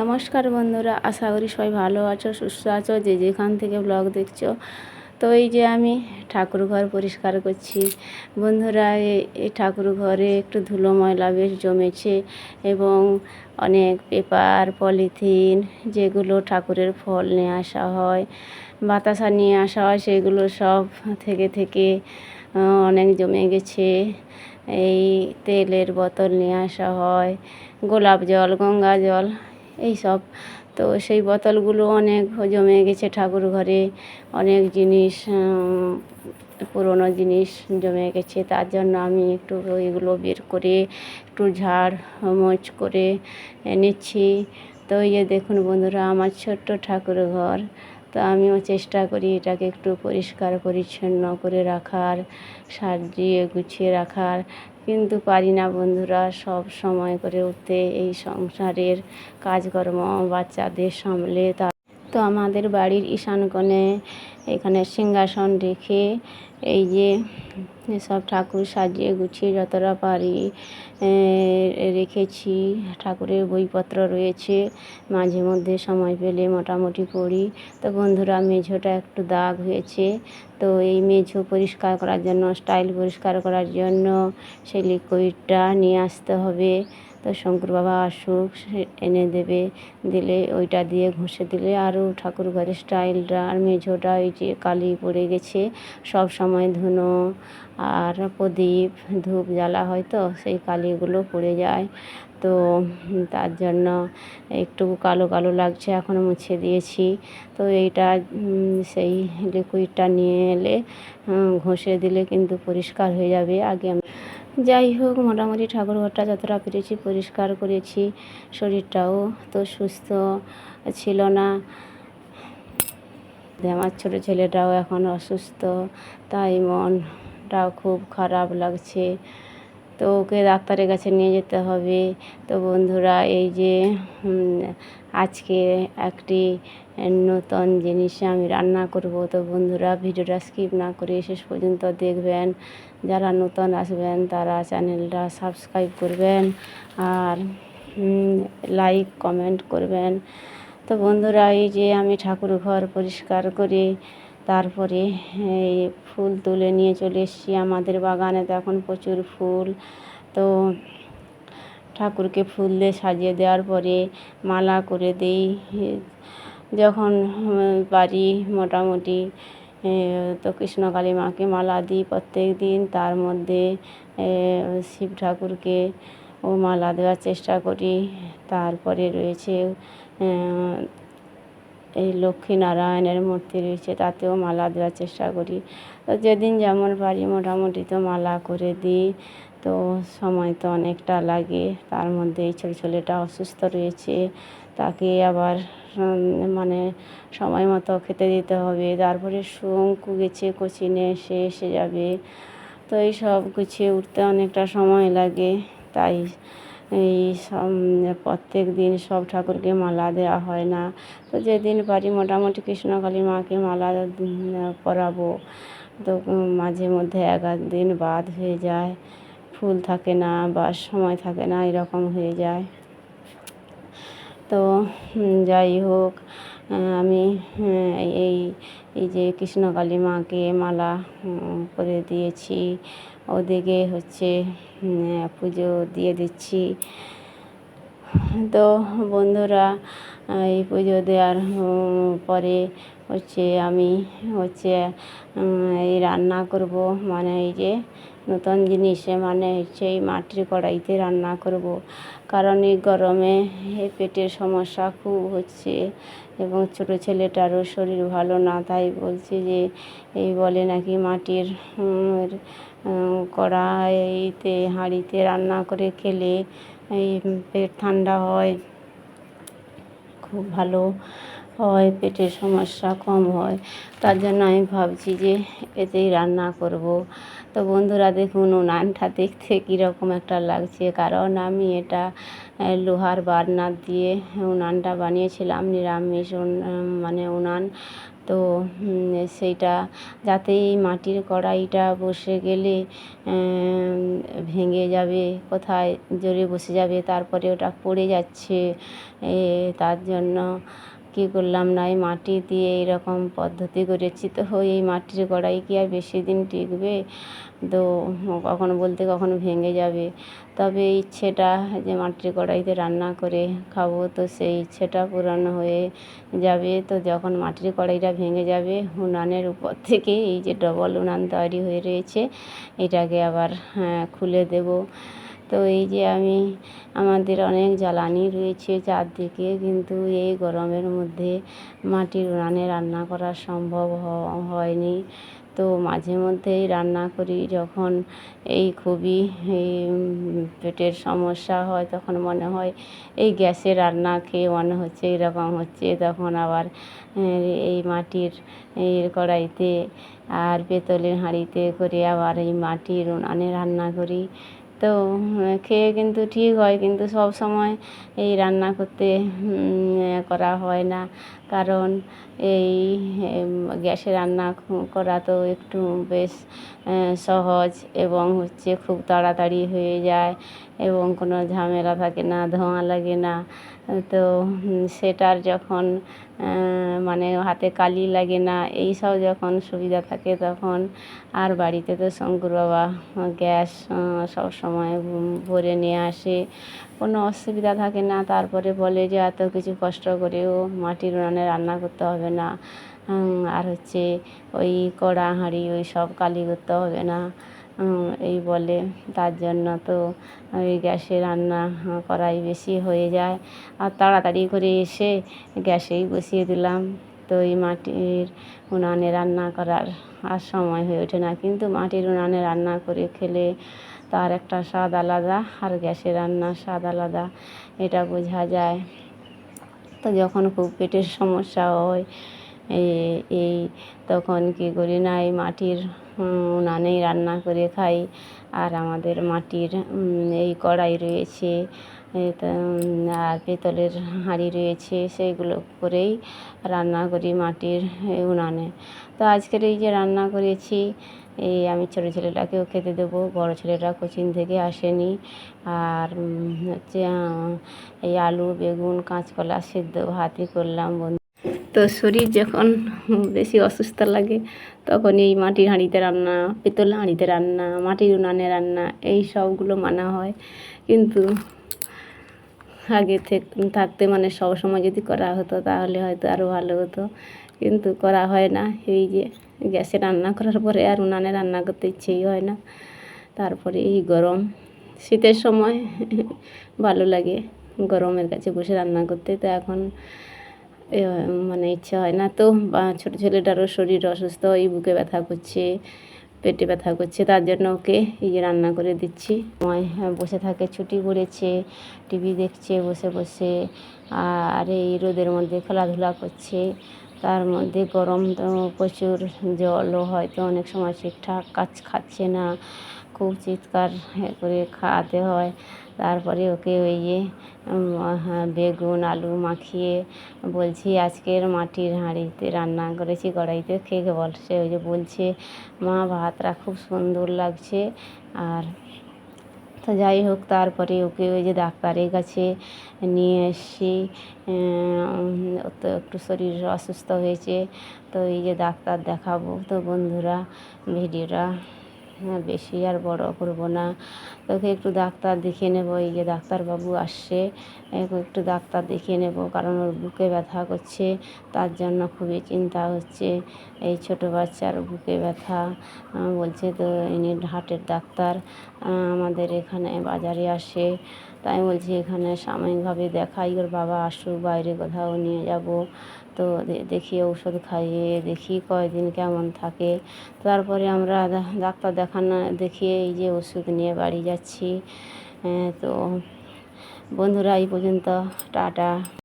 নমস্কার বন্ধুরা, আশা করি সবাই ভালো আছো, সুস্থ আছো, যে যেখান থেকে ব্লগ দেখছ। তো এই যে আমি ঠাকুর ঘর পরিষ্কার করছি। বন্ধুরা এই ঠাকুর ঘরে একটু ধুলো ময়লা বেশ জমেছে এবং অনেক পেপার, পলিথিন যেগুলো ঠাকুরের ফল নিয়ে আসা হয়, বাতাসা নিয়ে আসা হয়, সেগুলো সব থেকে থেকে অনেক জমে গেছে। এই তেলের বোতল নিয়ে আসা হয়, গোলাপ জল, গঙ্গা জল এই সব তো সেই বোতলগুলো অনেক জমে গেছে ঠাকুর ঘরে, অনেক জিনিস পুরনো জিনিস জমে গেছে। তার জন্য আমি একটু ওইগুলো বের করে, একটু ঝাড়, মোচ করে নিচ্ছি তো এই দেখুন বন্ধুরা, আমার ছোট্ট ঠাকুর ঘর। তো আমিও চেষ্টা করি এটাকে একটু পরিষ্কার, পরিচ্ছন্ন করে রাখার, সাজিয়ে গুছিয়ে রাখার। কিন্তু পারি না বন্ধুরা, সব সময় করে উঠতে এই সংসারের কাজকর্ম বাচ্চাদের সামলে তা তো আমাদের বাড়ির ঈশান কোণে এখানে সিংহাসন রেখে এই যে সব ঠাকুর সাজিয়ে গুছিয়ে যতটা পারি রেখেছি। ঠাকুরের বইপত্র রয়েছে, মাঝে মধ্যে সময় পেলে মোটামুটি পড়ি। তো বন্ধুরা, মেঝোটা একটু দাগ হয়েছে। তো এই মেঝো পরিষ্কার করার জন্য, স্টাইল পরিষ্কার করার জন্য সেই লিকুইডটা নিয়ে আসতে হবে। তো শঙ্কর বাবা আসুক এনে দেবে, দিলে ওইটা দিয়ে ঘষে দিলে আরও ঠাকুর ঘরের স্টাইলটা আর মেঝোটা ওই যে কালি পড়ে গেছে, সব সময় ধুনো আর প্রদীপ, ধূপ জ্বালা হয় তো সেই কালিগুলো পড়ে যায়। তো তার জন্য একটু কালো কালো লাগছে, এখনও মুছে দিয়েছি। তো এইটা সেই লিকুইডটা নিয়ে এলে ঘষে দিলে কিন্তু পরিষ্কার হয়ে যাবে। আগে যাই হোক, মোটামুটি ঠাকুর ঘরটা যতটা পেরেছি পরিষ্কার করেছি, শরীরটাও তো সুস্থ ছিল না। আমার ছোটো ছেলেটাও এখন অসুস্থ, তাই মনটাও খুব খারাপ লাগছে। তো ওকে ডাক্তারের কাছে নিয়ে যেতে হবে। তো বন্ধুরা, এই যে আজকে একটি নতুন জিনিস আমি রান্না করব। তো বন্ধুরা, ভিডিওটা স্কিপ না করে শেষ পর্যন্ত দেখবেন। যারা নতুন আসবেন, তারা চ্যানেলটা সাবস্ক্রাইব করবেন আর লাইক, কমেন্ট করবেন। তো বন্ধুরা, এই যে আমি ঠাকুর ঘর পরিষ্কার করে। তারপরে ফুল তুলে নিয়ে চলে এসেছি আমাদের বাগানে। তো এখন প্রচুর ফুল। তো ঠাকুরকে ফুল দিয়ে সাজিয়ে দেওয়ার পরে মালা করে দিই। যখন পারি মোটামুটি তো কৃষ্ণকালী মাকে মালা দিই প্রত্যেক দিন। তার মধ্যে শিব ঠাকুরকে ও মালা দেওয়ার চেষ্টা করি। তারপরে রয়েছে এই লক্ষ্মীনারায়ণের মূর্তি রয়েছে, তাতেও মালা দেওয়ার চেষ্টা করি। তো যেদিন যেমন পারি মোটামুটি তো মালা করে দিই। তো সময় তো অনেকটা লাগে, তার মধ্যে এই ছোটো ছেলেটা অসুস্থ রয়েছে, তাকে আবার মানে সময় মতো খেতে দিতে হবে। তারপরে শঙ্কু গেছে, কোচিনে এসে এসে যাবে। তো এই সব গুছিয়ে উঠতে অনেকটা সময় লাগে, তাই এই সব প্রত্যেক দিন সব ঠাকুরকে মালা দেওয়া হয় না। তো যেদিন পারি মোটামুটি কৃষ্ণকালী মাকে মালা পরাবো। তো মাঝে মধ্যে এক দিন বাদ হয়ে যায়। ফুল থাকে না বা সময় থাকে না, এরকম হয়ে যায়। তো যাই হোক আমি এই এই যে কৃষ্ণকালী মাকে মালা করে দিয়েছি। ওদিকে হচ্ছে পুজো দিয়ে দিচ্ছি। তো বন্ধুরা, এই পুজো দেওয়ার পরে হচ্ছে আমি হচ্ছে এই রান্না করব। মানে এই যে নতুন জিনিসে মানে হচ্ছে এই মাটির কড়াইতে রান্না করব। কারণ এই গরমে পেটের সমস্যা খুব হচ্ছে এবং ছোটো ছেলেটারও শরীর ভালো না, তাই বলছি যে এই বলে নাকি মাটির কড়াইতে, হাঁড়িতে রান্না করে খেলে এই পেট ঠান্ডা হয়, খুব ভালো হয়, পেটের সমস্যা কম হয়। তার জন্য আমি ভাবছি যে এতেই রান্না করব। তো বন্ধুরা দেখুন, উনানটা দেখতে কীরকম একটা লাগছে। কারণ আমি এটা লোহার বার্নার দিয়ে উনানটা বানিয়েছিলাম, নিরামিষ মানে উনান। তো সেইটা যাতে এই মাটির কড়াইটা বসে গেলে ভেঙে যাবে, কোথায় জোরে বসে যাবে, তারপরে ওটা পড়ে যাচ্ছে তার জন্য কী করলাম না? এই মাটি দিয়ে এইরকম পদ্ধতি করেছি তো। এই মাটির কড়াই কি আর বেশি দিন টিকবে? তো কখনো বলতে কখনো ভেঙে যাবে। তবে ইচ্ছেটা যে মাটির কড়াইতে রান্না করে খাব তো সেই ইচ্ছেটা পূরণ হয়ে যাবে। তো যখন মাটির কড়াইটা ভেঙে যাবে উনানের উপর থেকে এই যে ডবল উনান তৈরি হয়ে রয়েছে এটাকে আবার হ্যাঁ, খুলে দেব। তো এই যে আমি, আমাদের অনেক জ্বালানি রয়েছে চারদিকে, কিন্তু এই গরমের মধ্যে মাটির উনানে রান্না করা সম্ভব হয়নি। তো মাঝে মধ্যেই রান্না করি, যখন এই খুবই পেটের সমস্যা হয়, তখন মনে হয় এই গ্যাসে রান্না খেয়ে মনে হচ্ছে এরকম হচ্ছে, তখন আবার এই মাটির, এই কড়াইতে আর পেতলের হাঁড়িতে করে আবার এই মাটির উনানে রান্না করি। তো খেয়ে কিন্তু ঠিক হয়, কিন্তু সব সময় এই রান্না করতে করা হয় না। কারণ এই গ্যাসে রান্না করা তো একটু বেশ সহজ এবং হচ্ছে খুব তাড়াতাড়ি হয়ে যায় এবং কোনো ঝামেলা থাকে না, ধোঁয়া লাগে না। তো সেটার যখন মানে হাতে কালি লাগে না এই সব যখন সুবিধা থাকে তখন আর বাড়িতে তো শঙ্কুর বাবা গ্যাস সব সময় ভরে নিয়ে আসে। কোনো অসুবিধা থাকে না, তারপরে বলে যে এত কিছু কষ্ট করেও মাটির উনানে রান্না করতে হবে না। আর হচ্ছে ওই কড়া হাঁড়ি ওই সব কালি করতে হবে না। এই বলে। তার জন্য তো ওই গ্যাসে রান্না করাই বেশি হয়ে যায়। আর তাড়াতাড়ি করে এসে গ্যাসেই বসিয়ে দিলাম। তো এই মাটির উনানে রান্না করার আর সময় হয়ে ওঠে না। কিন্তু মাটির উনানে রান্না করে খেলে তার একটা স্বাদ আলাদা আর গ্যাসে রান্নার স্বাদ আলাদা। এটা বোঝা যায়। তো যখন খুব পেটের সমস্যা হয় এই তখন কী করি না, এই মাটির উনানেই রান্না করে খাই। আর আমাদের মাটির এই কড়াই রয়েছে আর পেতলের হাঁড়ি রয়েছে, সেইগুলো করেই রান্না করি মাটির উনানে। তো আজকের এই যে রান্না করেছি, এই আমি ছোটো ছেলেটাকেও খেতে দেবো, বড় ছেলেটা কোচিং থেকে আসেনি। আর হচ্ছে এই আলু, বেগুন, কাঁচকলা সেদ্ধ ভাতই করলাম, বন্ধু। তো শরীর যখন বেশি অসুস্থ লাগে, তখন এই মাটির হাঁড়িতে রান্না পেতল হাঁড়িতে রান্না, মাটির উনানে রান্না, এই সবগুলো মানা হয়। কিন্তু আগে থাকতে মানে সব সময় যদি করা হতো, তাহলে হয়তো আরও ভালো হতো। কিন্তু করা হয় না। এই যে গ্যাসে রান্না করার পরে আর উনানে রান্না করতে ইচ্ছেই হয় না। তারপরে এই গরম। শীতের সময় ভালো লাগে গরমের কাছে বসে রান্না করতে। তো এখন মানে ইচ্ছা হয় না। তো ছোটো ছেলেটারও শরীর অসুস্থ, এই বুকে ব্যথা করছে, পেটে ব্যথা করছে, তার জন্য ওকে এই যে রান্না করে দিচ্ছি। সময় বসে থাকে, ছুটি করেছে, টিভি দেখছে, বসে বসে, আর এই রোদের মধ্যে খেলাধুলা করছে। তার মধ্যে গরম তো প্রচুর, জলও হয়তো অনেক সময় ঠিকঠাক কাজ খাচ্ছে না। খুব চিৎকার করে খাওয়াতে হয়। তারপরে ওকে ওই যে হ্যাঁ, বেগুন আলু মাখিয়ে বলছি আজকের মাটির হাঁড়িতে রান্না করেছি কড়াইতে খেয়ে বল। সে ওই যে বলছে মা ভাতটা খুব সুন্দর লাগছে। আর তো যাই হোক তারপরে ওকে ওই যে ডাক্তারের কাছে নিয়ে এসছি তো একটু শরীর অসুস্থ হয়েছে তো এই যে ডাক্তার দেখাবো। তো বন্ধুরা ভিডিওটা হ্যাঁ বেশি আর বড় করব না। তোকে একটু ডাক্তার দেখিয়ে নেব, এই যে ডাক্তারবাবু আসছে একটু ডাক্তার দেখিয়ে নেব, কারণ ওর বুকে ব্যথা করছে, তার জন্য খুবই চিন্তা হচ্ছে। এই ছোট বাচ্চার বুকে ব্যথা বলছে তো ইনি হার্টের ডাক্তার আমাদের এখানে বাজারে আসে। তাই বলছি এখানে সাময়িকভাবে দেখাই, ওর বাবা আসুক, বাইরে কোথাও নিয়ে যাব। তো দেখি ওষুধ খাইয়ে দেখি কয়দিন কেমন থাকে। তারপরে আমরা ডাক্তার দেখানো, দেখিয়ে এই যে ওষুধ নিয়ে বাড়ি যাচ্ছি। তো বন্ধুরা, এই পর্যন্ত, টাটা।